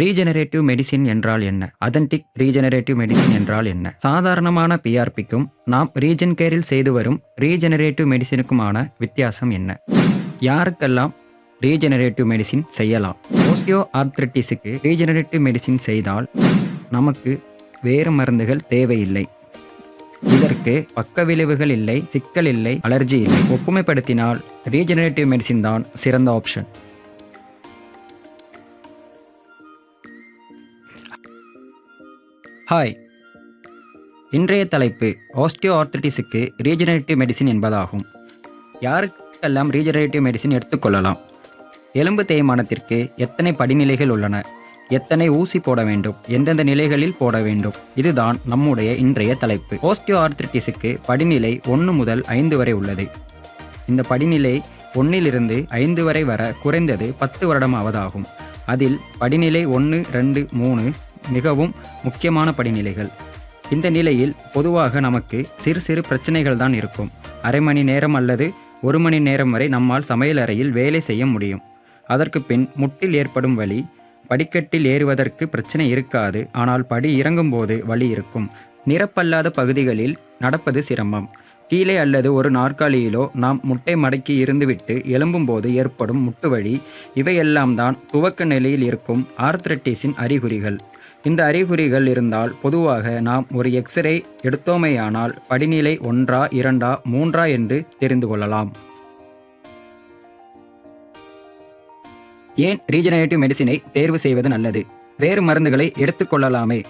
Regenerative medicine என்றால் என்ன? அதன்டிக் regenerative medicine என்றால் என்ன? சாதாரணமான பிஆர்பிக்கும் நாம் ரீஜன் கேரில் செய்து வரும் ரீஜெனரேட்டிவ் மெடிசினுக்குமான வித்தியாசம் என்ன? யாருக்கெல்லாம் ரீஜெனரேட்டிவ் மெடிசின் செய்யலாம்? ஓஸ்டியோ ஆர்த்ரிட்டிஸுக்கு ரீஜெனரேட்டிவ் மெடிசின் செய்தால் நமக்கு வேறு மருந்துகள் தேவையில்லை. இதற்கு பக்க விளைவுகள் இல்லை சிக்கல் இல்லை அலர்ஜி இல்லை. ஒப்புமைப்படுத்தினால் ரீஜெனரேட்டிவ் மெடிசின் தான் சிறந்த ஆப்ஷன் ஹாய் இன்றைய தலைப்பு ஆஸ்டியோ ஆர்த்திட்டிஸுக்கு ரீஜெனரேட்டிவ் மெடிசின் என்பதாகும். யாருக்கெல்லாம் ரீஜெனரேட்டிவ் மெடிசின் எடுத்துக்கொள்ளலாம் எலும்பு தேய்மானத்திற்கு எத்தனை படிநிலைகள் உள்ளன? எத்தனை ஊசி போட வேண்டும்? எந்தெந்த நிலைகளில் போட வேண்டும்? இதுதான் நம்முடைய இன்றைய தலைப்பு. ஓஸ்டியோ ஆர்த்திட்டிஸுக்கு படிநிலை ஒன்று முதல் ஐந்து வரை உள்ளது. இந்த படிநிலை ஒன்றிலிருந்து ஐந்து வரை வர குறைந்தது பத்து வருடமாவதாகும். அதில் படிநிலை ஒன்று ரெண்டு மூணு மிகவும் முக்கியமான படிநிலைகள். இந்த நிலையில் பொதுவாக நமக்கு சிறு சிறு பிரச்சனைகள் தான் இருக்கும். அரை மணி நேரம் அல்லது ஒரு மணி நேரம் வரை நம்மால் சமையல் அறையில் வேலை செய்ய முடியும். அதற்கு பின் முட்டில் ஏற்படும் வலி படிக்கட்டில் ஏறுவதற்கு பிரச்சனை இருக்காது. ஆனால் படி இறங்கும்போது வலி இருக்கும். நிரப்பல்லாத பகுதிகளில் நடப்பது சிரமம். கீழே அல்லது ஒரு நாற்காலியிலோ நாம் முட்டை மடக்கி இருந்துவிட்டு எழும்பும்போது ஏற்படும் முட்டு வழி இவையெல்லாம் தான் துவக்க நிலையில் இருக்கும் ஆர்த்ரட்டிஸின் அறிகுறிகள். இந்த அறிகுறிகள் இருந்தால் பொதுவாக நாம் ஒரு எக்ஸ்ரே எடுத்தோமேயானால் படிநிலை ஒன்றா இரண்டா மூன்றா என்று தெரிந்து கொள்ளலாம். ஏன் ரீஜனேட்டிவ் மெடிசினை தேர்வு செய்வது நல்லது? வேறு மருந்துகளை எடுத்துக்கொள்ளலாமே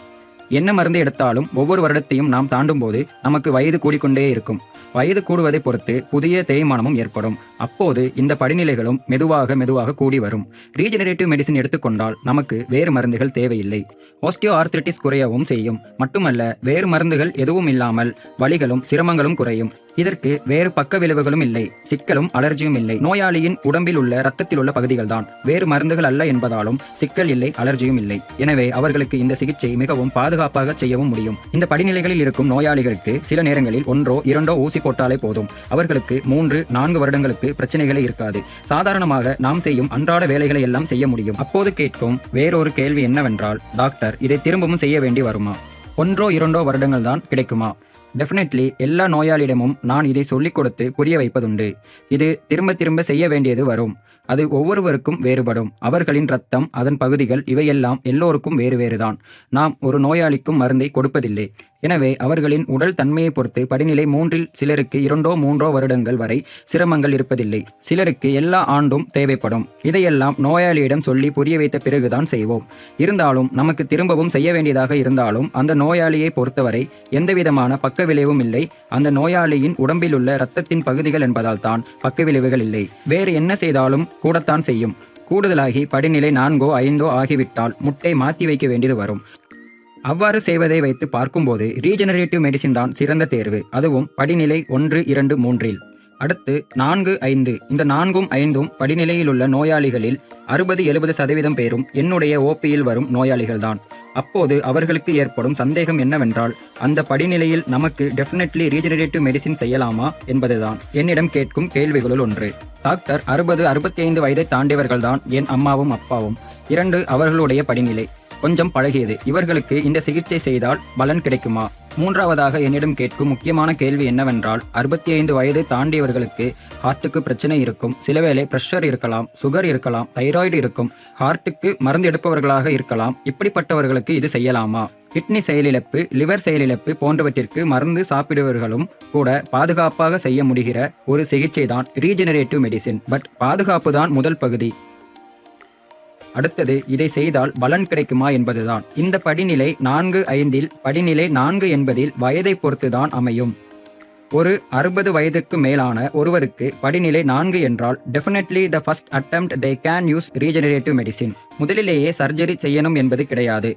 என்ன மருந்து எடுத்தாலும் ஒவ்வொரு வருடத்தையும் நாம் தாண்டும் போது நமக்கு வயது கூடிக்கொண்டே இருக்கும். வயது கூடுவதை பொறுத்து புதிய தேய்மானமும் ஏற்படும். அப்போது இந்த படிநிலைகளும் மெதுவாக மெதுவாக கூடி வரும். ரீஜெனரேட்டிவ் மெடிசின் எடுத்துக்கொண்டால் நமக்கு வேறு மருந்துகள் தேவையில்லை. ஓஸ்டியோ ஆர்த்திரிட்டிஸ் குறையவும் செய்யும். மட்டுமல்ல வேறு மருந்துகள் எதுவும் இல்லாமல் வலிகளும் சிரமங்களும் குறையும். இதற்கு வேறு பக்க விளைவுகளும் இல்லை. சிக்கலும் அலர்ஜியும் இல்லை. நோயாளியின் உடம்பில் உள்ள ரத்தத்தில் உள்ள பகுதிகள் தான். வேறு மருந்துகள் அல்ல என்பதாலும் சிக்கல் இல்லை அலர்ஜியும் இல்லை. எனவே அவர்களுக்கு இந்த சிகிச்சை மிகவும் பாதுகாப்பாக செய்யவும் முடியும். இந்த படிநிலைகளில் இருக்கும் நோயாளிகளுக்கு சில நேரங்களில் ஒன்றோ இரண்டோ ஊசி போட்டாலே போதும். அவர்களுக்கு மூன்று நான்கு வருடங்களுக்கு பிரச்சனைகளே இருக்காது. சாதாரணமாக நாம் செய்யும் அன்றாட வேலைகளை எல்லாம் செய்ய முடியும். அப்போது கேட்கும் வேறொரு கேள்வி என்னவென்றால் டாக்டர் இதை திரும்பவும் செய்ய வேண்டி வருமா? ஒன்றோ இரண்டோ வருடங்கள் தான் கிடைக்குமா? டெஃபினெட்லி எல்லா நோயாளியிடமும் நான் இதை சொல்லிக் கொடுத்து புரிய வைப்பதுண்டு. இது திரும்ப திரும்ப செய்ய வேண்டியது வரும். அது ஒவ்வொருவருக்கும் வேறுபடும். அவர்களின் ரத்தம் அதன் பகுதிகள் இவையெல்லாம் எல்லோருக்கும் வேறு வேறுதான். நாம் ஒரு நோயாளிக்கும் மருந்தை கொடுப்பதில்லை. எனவே அவர்களின் உடல் தன்மையை பொறுத்து படிநிலை மூன்றில் சிலருக்கு இரண்டோ மூன்றோ வருடங்கள் வரை சிரமங்கள் இருப்பதில்லை. சிலருக்கு எல்லா ஆண்டும் தேவைப்படும். இதையெல்லாம் நோயாளியிடம் சொல்லி புரிய வைத்த பிறகுதான் செய்வோம். இருந்தாலும் நமக்கு திரும்பவும் செய்ய வேண்டியதாக இருந்தாலும் அந்த நோயாளியை பொறுத்தவரை எந்தவிதமான பக்க விளைவும் இல்லை. அந்த நோயாளியின் உடம்பில் உள்ள இரத்தத்தின் பகுதிகள் என்பதால் தான் பக்க விளைவுகள் இல்லை. வேறு என்ன செய்தாலும் கூடத்தான் செய்யும். கூடுதலாகி படிநிலை நான்கோ ஐந்தோ ஆகிவிட்டால் முட்டை மாற்றி வைக்க வேண்டியது வரும். அவ்வாறு செய்வதை வைத்து பார்க்கும்போது ரீஜெனரேட்டிவ் மெடிசின் தான் சிறந்த தேர்வு. அதுவும் படிநிலை ஒன்று இரண்டு மூன்றில். அடுத்து நான்கு ஐந்து. இந்த நான்கும் ஐந்தும் படிநிலையில் உள்ள நோயாளிகளில் அறுபது எழுபது சதவீதம் பேரும் என்னுடைய ஓபியில் வரும் நோயாளிகள்தான். அப்போது அவர்களுக்கு ஏற்படும் சந்தேகம் என்னவென்றால் அந்த படிநிலையில் நமக்கு டெஃபினெட்லி ரீஜெனரேட்டிவ் மெடிசின் செய்யலாமா என்பதுதான். என்னிடம் கேட்கும் கேள்விகளுள் ஒன்று. டாக்டர் அறுபது அறுபத்தி ஐந்து வயதை தாண்டியவர்கள்தான் என் அம்மாவும் அப்பாவும். இரண்டு அவர்களுடைய படிநிலை. கொஞ்சம் பழகியது. இவர்களுக்கு இந்த சிகிச்சை செய்தால் பலன் கிடைக்குமா? மூன்றாவதாக என்னிடம் கேட்கும் முக்கியமான கேள்வி என்னவென்றால் அறுபத்தி ஐந்து வயது தாண்டியவர்களுக்கு ஹார்ட்டுக்கு பிரச்சனை இருக்கும். சிலவேளை பிரஷர் இருக்கலாம் சுகர் இருக்கலாம் தைராய்டு இருக்கும். ஹார்ட்டுக்கு மருந்து எடுப்பவர்களாக இருக்கலாம். இப்படிப்பட்டவர்களுக்கு இது செய்யலாமா? கிட்னி செயலிழப்பு லிவர் செயலிழப்பு போன்றவற்றிற்கு மருந்து சாப்பிடுவர்களும் கூட பாதுகாப்பாக செய்ய முடிகிற ஒரு சிகிச்சை தான் ரீஜெனரேட்டிவ் மெடிசின் பட் பாதுகாப்பு தான் முதல் பகுதி. அடுத்தது இதை செய்தால் பலன் கிடைக்குமா என்பதுதான். இந்த படிநிலை நான்கு ஐந்தில் படிநிலை நான்கு என்பதில் வயதை பொறுத்துதான் அமையும். ஒரு அறுபது வயதுக்கு மேலான ஒருவருக்கு படிநிலை நான்கு என்றால் definitely the first attempt they can use regenerative medicine முதலிலேயே சர்ஜரி செய்யணும் என்பது கிடையாது.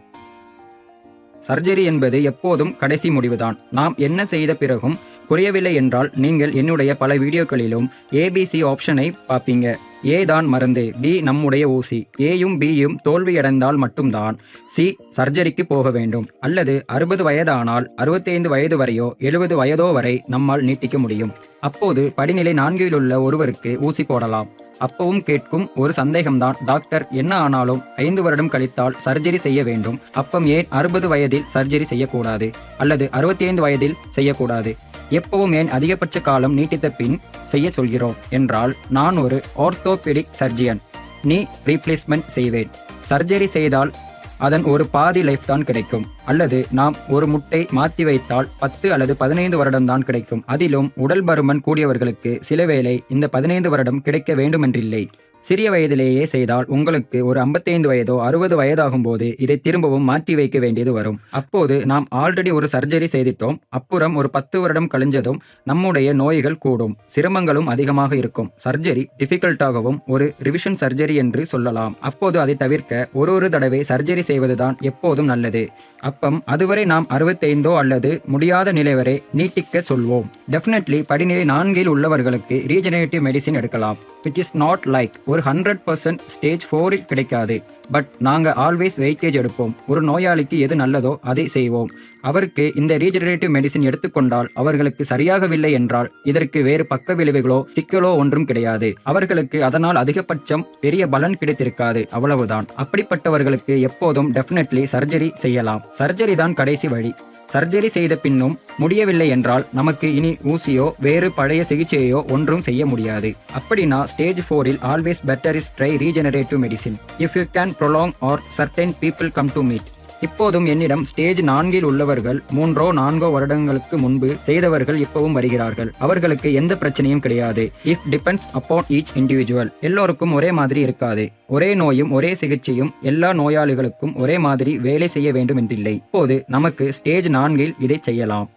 சர்ஜரி என்பது எப்போதும் கடைசி முடிவுதான். நாம் என்ன செய்த பிறகும் புரியவில்லை என்றால் நீங்கள் என்னுடைய பல வீடியோக்களிலும் ஏபிசி ஆப்ஷனை பார்ப்பீங்க. ஏ தான் மருந்து பி நம்முடைய ஊசி ஏயும் பியும் தோல்வியடைந்தால் மட்டும்தான் சி சர்ஜரிக்கு போக வேண்டும். அல்லது அறுபது வயதானால் அறுபத்தைந்து வயது வரையோ எழுபது வயதோ வரை நம்மால் நீட்டிக்க முடியும். அப்போது படிநிலை நான்கில் உள்ள ஒருவருக்கு ஊசி போடலாம். அப்பவும் கேட்கும் ஒரு சந்தேகம்தான் டாக்டர் என்ன ஆனாலும் ஐந்து வருடம் கழித்தால் சர்ஜரி செய்ய வேண்டும். அப்பம் ஏன் அறுபது வயதில் சர்ஜரி செய்யக்கூடாது? அல்லது அறுபத்தி ஐந்து வயதில் செய்யக்கூடாது? எப்பவும் ஏன் அதிகபட்ச காலம் நீட்டித்த பின் செய்ய சொல்கிறோம் என்றால் நான் ஒரு ஆர்த்தோபெடிக் சர்ஜியன். நீ ரீப்ளேஸ்மெண்ட் செய்வேன். சர்ஜரி செய்தால் அதன் ஒரு பாதி லைஃப் தான் கிடைக்கும். அல்லது நாம் ஒரு முட்டை மாற்றி வைத்தால் பத்து அல்லது பதினைந்து வருடம் தான் கிடைக்கும். அதிலும் உடல் பருமன் கூடியவர்களுக்கு சில வேளை இந்த பதினைந்து வருடம் கிடைக்க வேண்டுமென்றில்லை. சிறிய வயதிலேயே செய்தால் உங்களுக்கு ஒரு 55 வயதோ அறுபது வயதாகும் போது இதை திரும்பவும் மாற்றி வைக்க வேண்டியது வரும். அப்போது நாம் ஆல்ரெடி ஒரு சர்ஜரி செய்திட்டோம். அப்புறம் ஒரு பத்து வருடம் கழிஞ்சதும் நம்முடைய நோய்கள் கூடும். சிரமங்களும் அதிகமாக இருக்கும். சர்ஜரி டிஃபிகல்ட்டாகவும் ஒரு ரிவிஷன் சர்ஜரி என்று சொல்லலாம். அப்போது அதை தவிர்க்க ஒரு ஒரு தடவை சர்ஜரி செய்வதுதான் எப்போதும் நல்லது. அப்பம் அதுவரை நாம் அறுபத்தைந்தோ அல்லது முடியாத நிலை வரை நீட்டிக்க சொல்வோம். டெஃபினெட்லி படிநிலை நான்கில் உள்ளவர்களுக்கு ரீஜெனரேட்டிவ் மெடிசின் எடுக்கலாம். விச் இஸ் நாட் லைக் ஒரு ஹண்ட்ரட் பர்சன்ட் ஸ்டேஜ் ஃபோரில் கிடைக்காது. பட் நாங்கள் ஆல்வேஸ் வெயிட்டேஜ் எடுப்போம். ஒரு நோயாளிக்கு எது நல்லதோ அதை செய்வோம். அவருக்கு இந்த ரீஜெனரேட்டிவ் மெடிசின் எடுத்துக்கொண்டால் அவர்களுக்கு சரியாகவில்லை என்றால் இதற்கு வேறு பக்க விளைவுகளோ சிக்கலோ ஒன்றும் கிடையாது. அவர்களுக்கு அதனால் அதிகபட்சம் பெரிய பலன் கிடைத்திருக்காது. அவ்வளவுதான். அப்படிப்பட்டவர்களுக்கு எப்போதும் டெஃபினெட்லி சர்ஜரி செய்யலாம். சர்ஜரி தான் கடைசி வழி. சர்ஜரி செய்த பின்னும் முடியவில்லை என்றால் நமக்கு இனி ஊசியோ வேறு பழைய சிகிச்சையோ ஒன்றும் செய்ய முடியாது. அப்படின்னா ஸ்டேஜ் ஃபோரில் always better is try regenerative medicine if you can prolong or certain people come to meet இப்போதும் என்னிடம் ஸ்டேஜ் நான்கில் உள்ளவர்கள் மூன்றோ நான்கோ வருடங்களுக்கு முன்பு செய்தவர்கள் இப்பவும் வருகிறார்கள். அவர்களுக்கு எந்த பிரச்சனையும் கிடையாது. If depends upon each individual எல்லோருக்கும் ஒரே மாதிரி இருக்காது. ஒரே நோயும் ஒரே சிகிச்சையும் எல்லா நோயாளிகளுக்கும் ஒரே மாதிரி வேலை செய்ய வேண்டும் என்றில்லை இப்போது நமக்கு ஸ்டேஜ் நான்கில் இதை செய்யலாம்.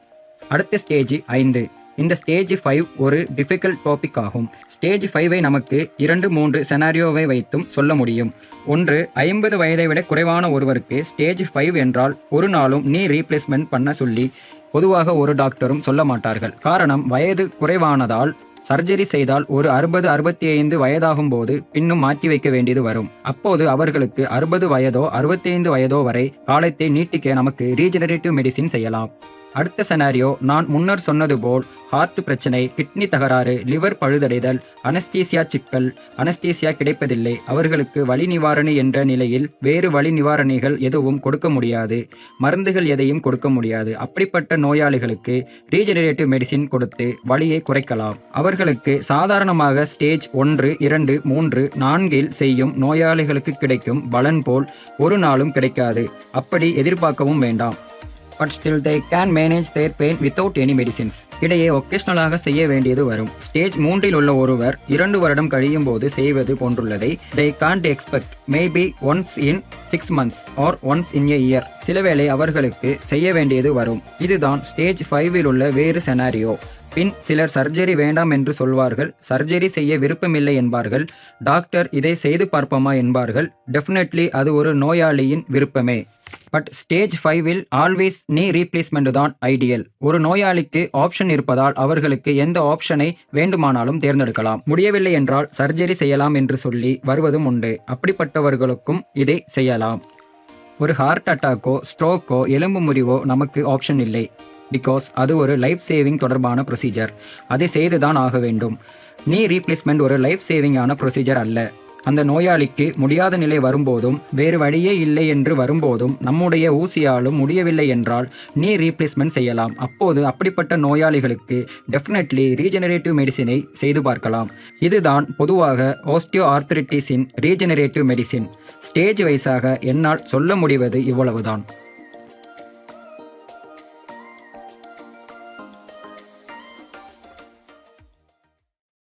அடுத்த ஸ்டேஜ் ஐந்து. இந்த ஸ்டேஜ் ஃபைவ் ஒரு டிஃபிகல்ட் டாபிக் ஆகும். ஸ்டேஜ் ஃபைவை நமக்கு இரண்டு மூன்று செனாரியோவை வைத்தும் சொல்ல முடியும். ஒன்று ஐம்பது வயதை விட குறைவான ஒருவருக்கு ஸ்டேஜ் ஃபைவ் என்றால் ஒரு நாளும் நீ ரீப்ளேஸ்மெண்ட் பண்ண சொல்லி பொதுவாக ஒரு டாக்டரும் சொல்ல மாட்டார்கள். காரணம் வயது குறைவானதால் சர்ஜரி செய்தால் ஒரு அறுபது அறுபத்தி ஐந்து வயதாகும் போது பின்னும் மாற்றி வைக்க வேண்டியது வரும். அப்போது அவர்களுக்கு அறுபது வயதோ அறுபத்தைந்து வயதோ வரை காலத்தை நீட்டிக்க நமக்கு ரீஜெனரேட்டிவ் மெடிசின் செய்யலாம். அடுத்த செனாரியோ நான் முன்னர் சொன்னது போல் ஹார்ட் பிரச்சனை கிட்னி தகராறு லிவர் பழுதடைதல் அனஸ்தீசியா சிக்கல் அனஸ்தீசியா கிடைப்பதில்லை. அவர்களுக்கு வலி நிவாரணி என்ற நிலையில் வேறு வலி நிவாரணிகள் எதுவும் கொடுக்க முடியாது. மருந்துகள் எதையும் கொடுக்க முடியாது. அப்படிப்பட்ட நோயாளிகளுக்கு ரீஜெனரேட்டிவ் மெடிசின் கொடுத்து வலியை குறைக்கலாம். அவர்களுக்கு சாதாரணமாக ஸ்டேஜ் ஒன்று இரண்டு மூன்று நான்கில் செய்யும் நோயாளிகளுக்கு கிடைக்கும் பலன் போல் ஒரு நாளும் கிடைக்காது. அப்படி எதிர்பார்க்கவும் வேண்டாம். But still they can manage their pain without any medicines இடையே ஒகேஷனலாக செய்ய வேண்டியது வரும். ஸ்டேஜ் மூன்றில் உள்ள ஒருவர் இரண்டு வருடம் கழியும் போது செய்வது போன்றுள்ளதை they can't expect maybe once in six months or once in a year சிலவேளை அவர்களுக்கு செய்ய வேண்டியது வரும். இதுதான் ஸ்டேஜ் ஃபைவில் உள்ள வேறு செனாரியோ பின் சிலர் சர்ஜரி வேண்டாம் என்று சொல்வார்கள். சர்ஜரி செய்ய விருப்பமில்லை என்பார்கள். டாக்டர் இதை செய்து பார்ப்போமா என்பார்கள். டெஃபினெட்லி அது ஒரு நோயாளியின் விருப்பமே. பட் ஸ்டேஜ் ஃபைவில் ஆல்வேஸ் நீ ரீப்ளேஸ்மெண்ட் தான் ஐடியல் ஒரு நோயாளிக்கு ஆப்ஷன் இருப்பதால் அவர்களுக்கு எந்த ஆப்ஷனை வேண்டுமானாலும் தேர்ந்தெடுக்கலாம். முடியவில்லை என்றால் சர்ஜரி செய்யலாம் என்று சொல்லி வருவதும் உண்டு. அப்படிப்பட்டவர்களுக்கும் இதை செய்யலாம். ஒரு ஹார்ட் அட்டாக்கோ ஸ்ட்ரோக்கோ எலும்பு முறிவோ நமக்கு ஆப்ஷன் இல்லை. பிகாஸ் அது ஒரு லைஃப் சேவிங் தொடர்பான ப்ரொசீஜர் அதை செய்துதான் ஆக வேண்டும். நீ ரீப்ளேஸ்மெண்ட் ஒரு லைஃப் சேவிங்கான ப்ரொசீஜர் அல்ல. அந்த நோயாளிக்கு முடியாத நிலை வரும்போதும் வேறு வழியே இல்லை என்று வரும்போதும் நம்முடைய ஊசியாலும் முடியவில்லை என்றால் நீ ரீப்ளேஸ்மெண்ட் செய்யலாம். அப்போது அப்படிப்பட்ட நோயாளிகளுக்கு டெஃபினெட்லி ரீஜெனரேட்டிவ் மெடிசினை செய்து பார்க்கலாம். இதுதான் பொதுவாக ஓஸ்டியோ ஆர்த்திரிட்டிஸின் ரீஜெனரேட்டிவ் மெடிசின் ஸ்டேஜ் வைஸாக என்னால் சொல்ல முடிவது இவ்வளவுதான்.